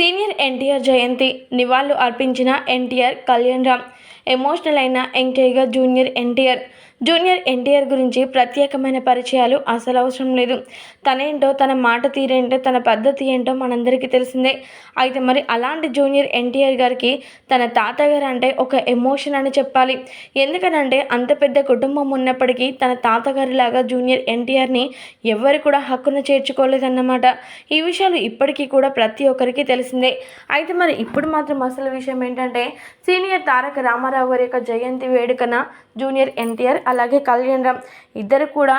Senior NTR Jayanti నివాళులు అర్పించిన NTR Kalyan Ram emotional అయిన young junior NTR. Junior NTR గురించి ప్రత్యేకమైన పరిచయాలు అసలు అవసరం లేదు. తనేంటో తన మాట తీరేంటో తన పద్ధతి ఏంటో మనందరికీ తెలిసిందే. అయితే మరి అలాంటి జూనియర్ ఎన్టీఆర్ గారికి తన తాతగారు అంటే ఒక ఎమోషన్ అని చెప్పాలి. ఎందుకనంటే అంత పెద్ద కుటుంబం ఉన్నప్పటికీ తన తాతగారిలాగా జూనియర్ ఎన్టీఆర్ని ఎవరు కూడా హక్కున చేర్చుకోలేదన్నమాట. ఈ విషయాలు ఇప్పటికీ కూడా ప్రతి ఒక్కరికి తెలిసిందే. అయితే మరి ఇప్పుడు మాత్రం అసలు విషయం ఏంటంటే సీనియర్ తారక రామారావు గారి యొక్క జయంతి వేడుకన జూనియర్ ఎన్టీఆర్ అలాగే కళ్యాణరామ్ ఇద్దరు కూడా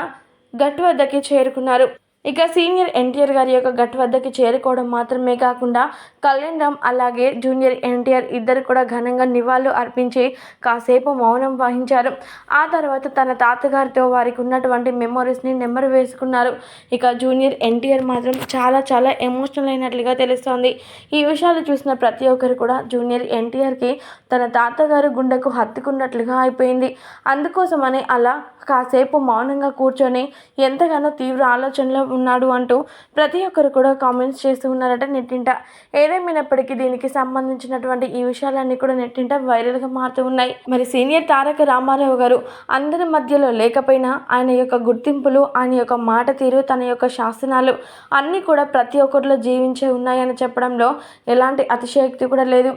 గట్టు వద్దకి చేరుకున్నారు. ఇక సీనియర్ ఎన్టీఆర్ గారి యొక్క గట్ వద్దకి చేరుకోవడం మాత్రమే కాకుండా కళ్యాణ్ రామ్ అలాగే జూనియర్ ఎన్టీఆర్ ఇద్దరు కూడా ఘనంగా నివాళులు అర్పించి కాసేపు మౌనం వహించారు. ఆ తర్వాత తన తాతగారితో వారికి ఉన్నటువంటి మెమొరీస్ని నెంబర్ వేసుకున్నారు. ఇక జూనియర్ ఎన్టీఆర్ మాత్రం చాలా చాలా ఎమోషనల్ అయినట్లుగా తెలుస్తోంది. ఈ విషయాలు చూసిన ప్రతి ఒక్కరు కూడా జూనియర్ ఎన్టీఆర్కి తన తాతగారు గుండెకు హత్తుకున్నట్లుగా అయిపోయింది. అందుకోసమని అలా కాసేపు మౌనంగా కూర్చొని ఎంతగానో తీవ్ర ఆలోచనలో ఉన్నాడు అంటూ ప్రతి ఒక్కరు కూడా కామెంట్స్ చేస్తూ ఉన్నారట నెట్టింట. ఏదేమైనప్పటికీ దీనికి సంబంధించినటువంటి ఈ విషయాలన్నీ కూడా నెట్టింట వైరల్గా మారుతూ ఉన్నాయి. మరి సీనియర్ తారక రామారావు గారు అందరి మధ్యలో లేకపోయినా ఆయన యొక్క గుర్తింపులు ఆయన యొక్క మాట తీరు తన యొక్క శాసనాలు అన్నీ కూడా ప్రతి ఒక్కరిలో జీవించే ఉన్నాయని చెప్పడంలో ఎలాంటి అతిశయోక్తి కూడా లేదు.